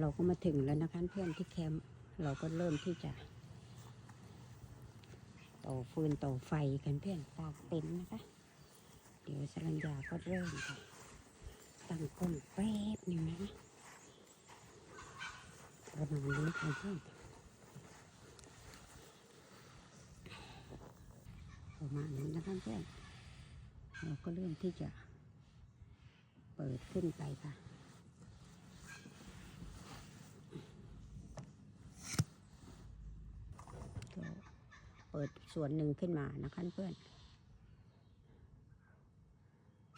เราก็มาถึงแล้วนะคะเพื่อนที่แคมป์เราก็เริ่มที่จะต่อฟืนต่อไฟกันเพื่อนตากเต็นท์นะคะ เดี๋ยวสรัญญาก็เริ่มค่ะตั้งกล้องแป๊บหนึงนะประมาณนี้ค่ะเพื่อนประมาณนี้นะคะเพื่อนเราก็เริ่มที่จะเปิดขึ้นไปค่ะ ก็เปิด ส่วนหนึ่งขึ้นมานะคะเพื่อน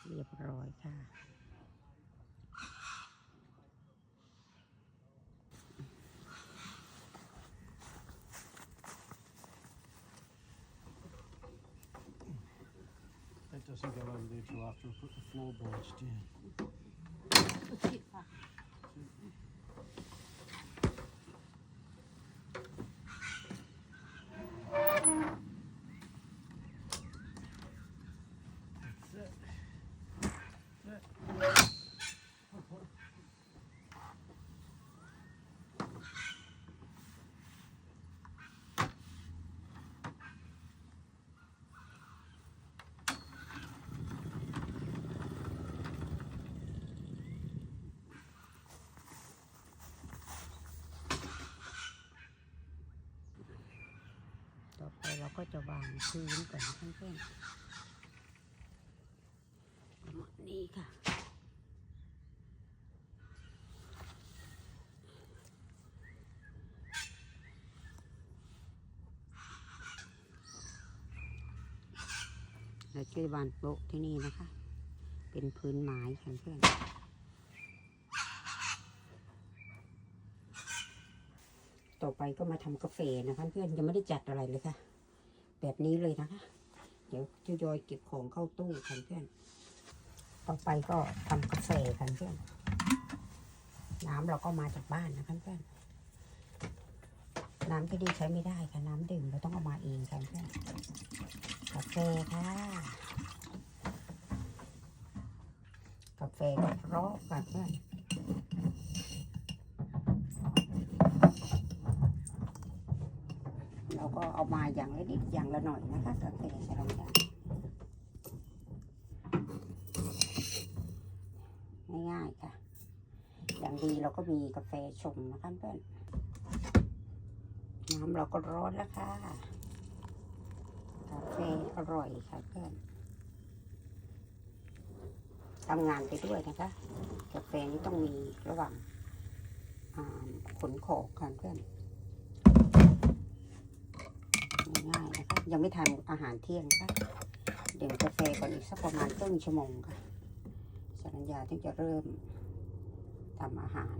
เรียบร้อยค่ะ That doesn't go over there till after I put the floorboards down. ต่อไป เราก็จะวางพื้นก่อนเพื่อนๆประมาณนี้ค่ะ เราจะวางโต๊ะที่นี่นะคะ เป็นพื้นไม้ค่ะเพื่อนต่อไปก็มาทำกาแฟนะคะเพื่อนยังไม่ได้จัดอะไรเลยค่ะ แบบนี้เลยนะคะ เดี๋ยวทยอยเก็บของเข้าตู้ค่ะเพื่อน ต่อไปก็ทำกาแฟค่ะเพื่อน น้ำเราก็มาจากบ้านนะคะเพื่อนน้ำที่ดีใช้ไม่ได้ค่ะ น้ำดื่มเราต้องเอามาเองค่ะเพื่อนกาแฟค่ะ กาแฟก็เพราะค่ะเพื่อน เราก็เอามาอย่างละนิดอย่างละหน่อยนะคะกาแฟสลัมดาง่ายๆค่ะ อย่างดีเราก็มีกาแฟชมนะคะเพื่อนน้ำเราก็ร้อนแล้วค่ะกาแฟอร่อยค่ะเพื่อนทำงานไปด้วยนะคะ กาแฟนี้ต้องมีระหว่างขนของค่ะเพื่อน ง่ายๆนะคะ ยังไม่ทานอาหารเที่ยงค่ะดื่มกาแฟก่อนอีกสักประมาณครึ่งชั่วโมงค่ะสัญญาที่จะเริ่มทำอาหาร